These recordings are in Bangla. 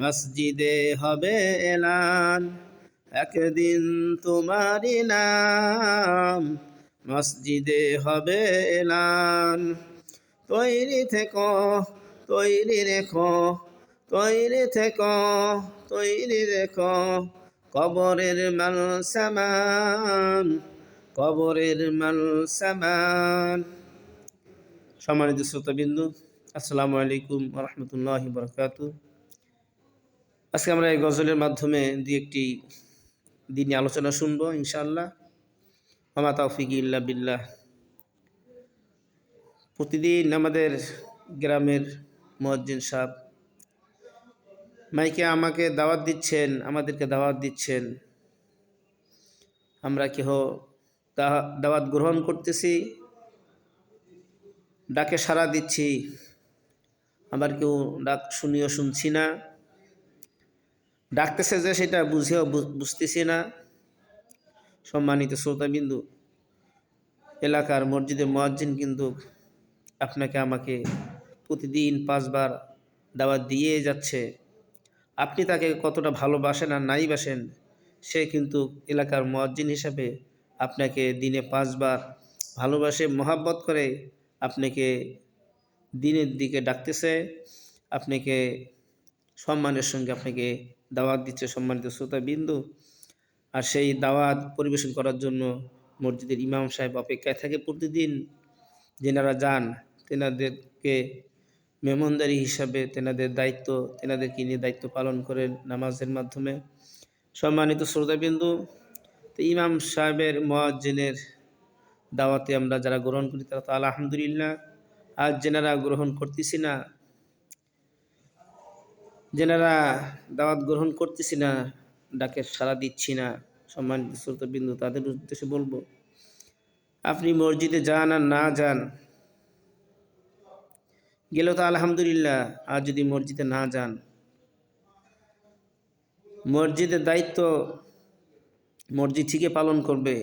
মসজিদে হবে এলান। একদিন তোমারই নাম মসজিদে হবে এলান। তৈরি থেকো, তৈরি রেখো, তৈরি থেকো, তৈরি রেখো। কবরের মাল সামান, কবরের মাল সামান। সম্মানিত শ্রোতাবিন্দু, আসসালামু আলাইকুম রহমতুল্লাহ বরকাত আজকে আমরা এই গজলের মাধ্যমে দুই একটি দিনই আলোচনা শুনব, ইনশাআল্লাহ। মামা তৌফিক ইল্লা বিল্লাহ। প্রতিদিন আমাদের গ্রামের মজ্জিন সাহ মাইকে আমাকে দাওয়াত দিচ্ছেন, আমাদেরকে দাওয়াত দিচ্ছেন। আমরা কেহ দাওয়াত গ্রহণ করতেছি, ডাকে সাড়া দিচ্ছি, আবার কেউ ডাক শুনিও শুনছি না। ডাকতেছে যে সেটা বুঝেও বুঝতেছি না। সম্মানিত শ্রোতাবিন্দু, এলাকার মসজিদে মজ্জিন কিন্তু আপনাকে আমাকে প্রতিদিন পাঁচবার দাওয়াত দিয়ে যাচ্ছে। আপনি তাকে কতটা ভালোবাসেন আর নাই বাসেন, সে কিন্তু এলাকার মজ্জিন হিসাবে আপনাকে দিনে পাঁচবার ভালোবাসে, মহাব্বত করে আপনাকে দিনের দিকে ডাকতেছে। আপনাকে সম্মানের সঙ্গে আপনাকে দাওয়াত দিচ্ছে সম্মানিত শ্রোতা বিন্দু আর সেই দাওয়াত পরিবেশন করার জন্য মসজিদের ইমাম সাহেব অপেক্ষায় থাকে প্রতিদিন। যেনারা যান, তেনাদেরকে মেহমানদারি হিসাবে তেনাদের দায়িত্ব, তেনাদেরকে নিয়ে দায়িত্ব পালন করেন নামাজের মাধ্যমে। সম্মানিত শ্রোতাবিন্দু, তো ইমাম সাহেবের মহাজ্জেনের দাওয়াতে আমরা যারা গ্রহণ করি তারা তো আলহামদুলিল্লাহ। আর যেনারা গ্রহণ করতেছি না যেনারা দাওয়াত গ্রহণ করতেছি না ডাকে সাড়া দিচ্ছি না, সম্মানিত শ্রোতবিন্দু, তাদের উদ্দেশ্যে বলব, আপনি মসজিদে যান আর না যান, গেলেও তো আলহামদুলিল্লাহ, আর যদি মসজিদে না যান, মসজিদের দায়িত্ব মসজিদ ঠিকই পালন করবে,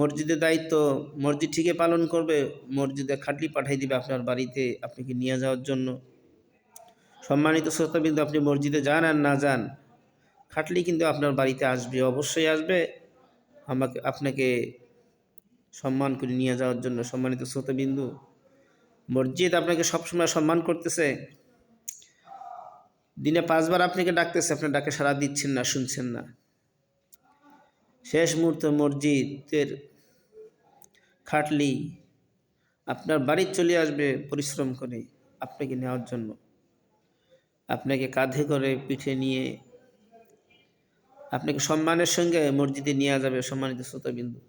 মসজিদের দায়িত্ব মসজিদ ঠিকই পালন করবে, মসজিদে খাটলি পাঠাই দিবে আপনার বাড়িতে, আপনাকে নিয়ে যাওয়ার জন্য। সম্মানিত শ্রোতাবিন্দু, আপনি মসজিদে যান আর না যান, খাটলি কিন্তু আপনার বাড়িতে আসবে, অবশ্যই আসবে। আমাকে, আপনাকে সম্মান করে নিয়ে যাওয়ার জন্য সম্মানিত শ্রোতাবিন্দু, মসজিদ আপনাকে সবসময় সম্মান করতেছে। দিনে পাঁচবার আপনাকে ডাকতেছে, আপনার ডাকে সারা দিচ্ছেন না, শুনছেন না। শেষ মুহূর্তে মসজিদের খাটলি আপনার বাড়ি চলে আসবে পরিশ্রম করে আপনাকে নেওয়ার জন্য। আপনাকে কাঁধে করে পিঠে নিয়ে আপনাকে সম্মানের সঙ্গে মসজিদে নিয়ে যাবে সম্মানিত শ্রোতাবিন্দু।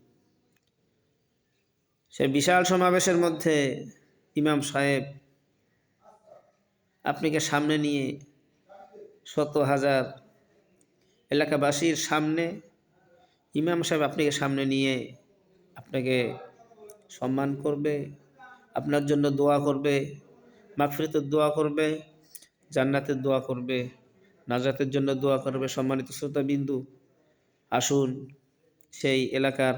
সে বিশাল সমাবেশের মধ্যে ইমাম সাহেব আপনাকে সামনে নিয়ে শত হাজার এলাকাবাসীর সামনে ইমাম সাহেব আপনাকে সামনে নিয়ে আপনাকে সম্মান করবে, আপনার জন্য দোয়া করবে, মাগফিরাতের দোয়া করবে জান্নাতের দোয়া করবে, নাজাতের জন্য দোয়া করবে সম্মানিত শ্রোতা বিন্দু আসুন সেই এলাকার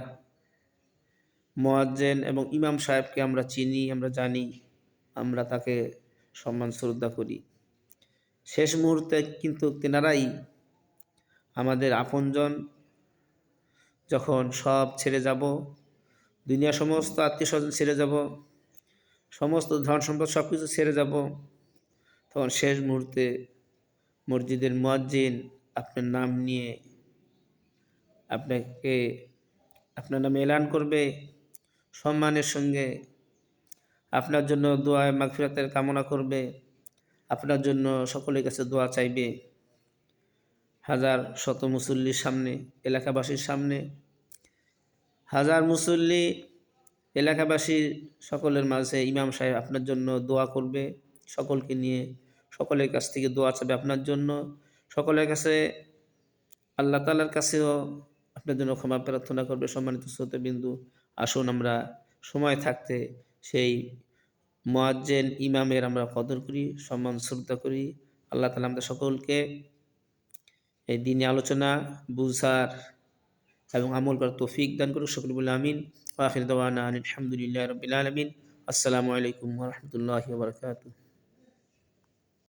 মোয়াজ্জেন এবং ইমাম সাহেবকে আমরা চিনি, আমরা জানি, আমরা তাকে সম্মান শ্রদ্ধা করি। শেষ মুহূর্তে কিন্তু তেনারাই আমাদের আপনজন, যখন সব ছেড়ে যাব দুনিয়া সমস্ত আত্মীয় স্বজন ছেড়ে যাব, সমস্ত ধন সম্পদ সব কিছু ছেড়ে যাব তখন শেষ মুহূর্তে মসজিদের মুয়াজ্জিন আপনার নাম নিয়ে আপনাকে, আপনার নামে এলান করবে সম্মানের সঙ্গে। আপনার জন্য দোয়ায় মাগফিরাতের কামনা করবে। আপনার জন্য সকলের কাছে দোয়া চাইবে। হাজার শত মুসল্লির সামনে, এলাকাবাসীর সামনে। হাজার মুসল্লি, এলাকাবাসীর সকলের মাঝে ইমাম সাহেব আপনার জন্য দোয়া করবে। সকলকে নিয়ে, সকলের কাছ থেকে দোয়া চাবে আপনার জন্য। সকলের কাছে, আল্লাহ তালার কাছেও আপনার জন্য ক্ষমা প্রার্থনা করবে সম্মানিত শ্রোতবিন্দু। আসুন আমরা সময় থাকতে সেই মোয়াজ্জেন ইমামের আমরা কদর করি, সম্মান, শ্রদ্ধা করি। আল্লাহ তালা আমাদের সকলকে এই দিনে আলোচনা, বুঝার এবং আমল করার তৌফিক দান করুক। সকল বলে আমিন। আখির দাওয়ানা আলহামদুলিল্লাহ রবিল আলমিন। আসসালামু আলাইকুম রহমতুল্লাহ বরকাতু